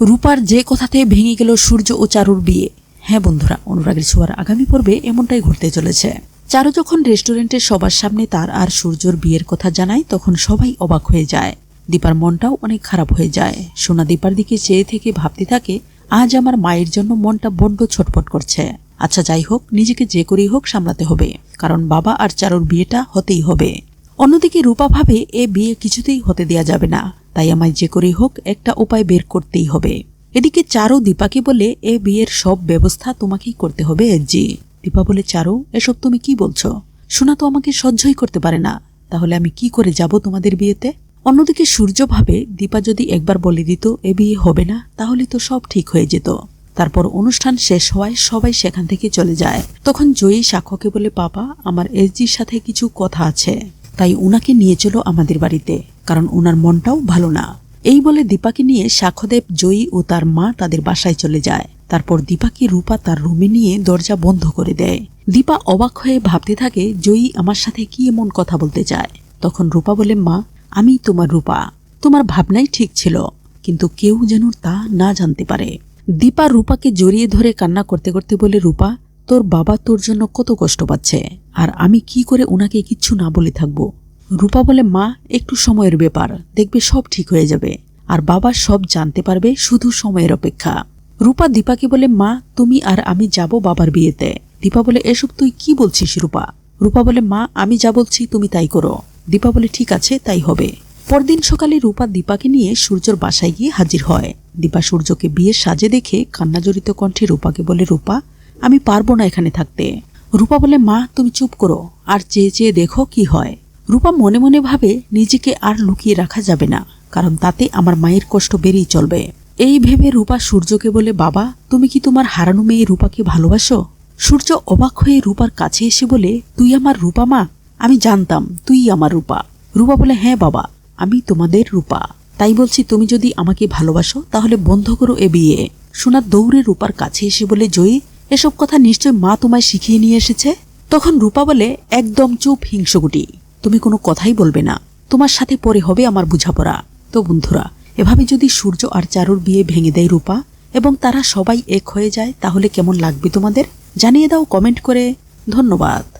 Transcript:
রূপার যে কথাতে ভেঙে গেল সূর্য ও চারুর বিয়ে। হ্যাঁ বন্ধুরা, অনুরাগের ছোঁয়ার আগামী পর্বে এমনটাই ঘটতে চলেছে। চারু যখন রেস্টুরেন্টের সবার সামনে তার আর সূর্যর বিয়ের কথা জানায়, তখন সবাই অবাক হয়ে যায়। দীপার মনটাও অনেক খারাপ হয়ে যায়। সোনা দীপার দিকে চেয়ে থেকে ভাবতে থাকে, আজ আমার মায়ের জন্য মনটা বড্ড ছটফট করছে। আচ্ছা যাই হোক, নিজেকে যে করেই হোক সামলাতে হবে, কারণ বাবা আর চারুর বিয়েটা হতেই হবে। অন্যদিকে রূপা ভাবে এ বিয়ে কিছুতেই হতে দেয়া যাবে না। তাই আমায় যে করেই হোক একটা উপায় বের করতেই হবে। এদিকে চারু দীপাকে বলে, এ বিয়ের সব ব্যবস্থা তোমাকেই করতে হবে, জি। দীপা বলে, চারু, এসব তুমি কি বলছো? শোনা তো আমাকে সহ্যই করতে পারে না। তাহলে আমি কি করে যাব তোমাদের বিয়েতে? অন্যদিকে সূর্য ভাবে, দীপা যদি একবার বলে দিত, এ বিয়ে হবে না, তাহলে তো সব ঠিক হয়ে যেত। তারপর অনুষ্ঠান শেষ হওয়ায় সবাই সেখান থেকে চলে যায়। তখন জয়ী সাক্ষ্যকে বলে, পাপা, আমার এসজির সাথে কিছু কথা আছে। তাই উনাকে নিয়ে চলো আমাদের বাড়িতে। কারণ ওনার মনটাও ভালো না। এই বলে দীপাকে নিয়ে সাক্ষদেব জয়ী ও তার মা তাদের বাসায় চলে যায়। তারপর দীপাকে রূপা তার রুমে নিয়ে দরজা বন্ধ করে দেয়। দীপা অবাক হয়ে ভাবতে থাকে, জয়ী আমার সাথে কি এমন কথা বলতে চায়? তখন রূপা বলে, মা, আমি তোমার রূপা। তোমার ভাবনাই ঠিক ছিল, কিন্তু কেউ যেন তা না জানতে পারে। দীপা রূপাকে জড়িয়ে ধরে কান্না করতে করতে বলে, রূপা, তোর বাবা তোর জন্য কত কষ্ট পাচ্ছে, আর আমি কি করে ওনাকে কিচ্ছু না বলে থাকব? রূপা বলে, মা, একটু সময়ের ব্যাপার। দেখবে সব ঠিক হয়ে যাবে। আর বাবা সব জানতে পারবে শুধু সময়ের অপেক্ষা। রূপা দীপাকে বলে, মা, তুমি আর আমি যাব বাবার বিয়েতে। দীপা বলে, এসব তুই কি বলছিস রূপা? রূপা বলে, মা, আমি যা বলছি তুমি তাই করো। দীপা বলে, ঠিক আছে, তাই হবে। পরদিন সকালে রূপা দীপাকে নিয়ে সূর্যর বাসায় গিয়ে হাজির হয়। দীপা সূর্যকে বিয়ের সাজে দেখে কান্নাজড়িত কণ্ঠে রূপাকে বলে, রূপা, আমি পারব না এখানে থাকতে। রূপা বলে, মা, তুমি চুপ করো। আর চেয়ে চেয়ে দেখো কি হয়। রূপা মনে মনে ভাবে, নিজেকে আর লুকিয়ে রাখা যাবে না, কারণ তাতে আমার মায়ের কষ্ট বেড়েই চলবে। এই ভেবে রূপা সূর্যকে বলে, বাবা, তুমি কি তোমার হারানো মেয়ে রূপাকে ভালোবাসো? সূর্য অবাক হয়ে রূপার কাছে এসে বলে, তুই আমার রূপা মা? আমি জানতাম তুই আমার রূপা। রূপা বলে হ্যাঁ বাবা, আমি তোমাদের রূপা। তাই বলছি, তুমি যদি আমাকে ভালোবাসো, তাহলে বন্ধ করো এ বিয়ে। সোনা দৌড়ে রূপার কাছে এসে বলে, জয়ী, এসব কথা নিশ্চয় মা তোমায় শিখিয়ে নিয়ে এসেছে? তখন রূপা বলে, একদম চুপ হিংসগুটি তুমি কোনো কথাই বলবে না। তোমার সাথে পরে হবে আমার বুঝাপড়া। তো বন্ধুরা, এভাবে যদি সূর্য আর চারুর বিয়ে ভেঙে দেয় রূপা এবং তারা সবাই এক হয়ে যায়, তাহলে কেমন লাগবে তোমাদের? জানিয়ে দাও কমেন্ট করে। ধন্যবাদ।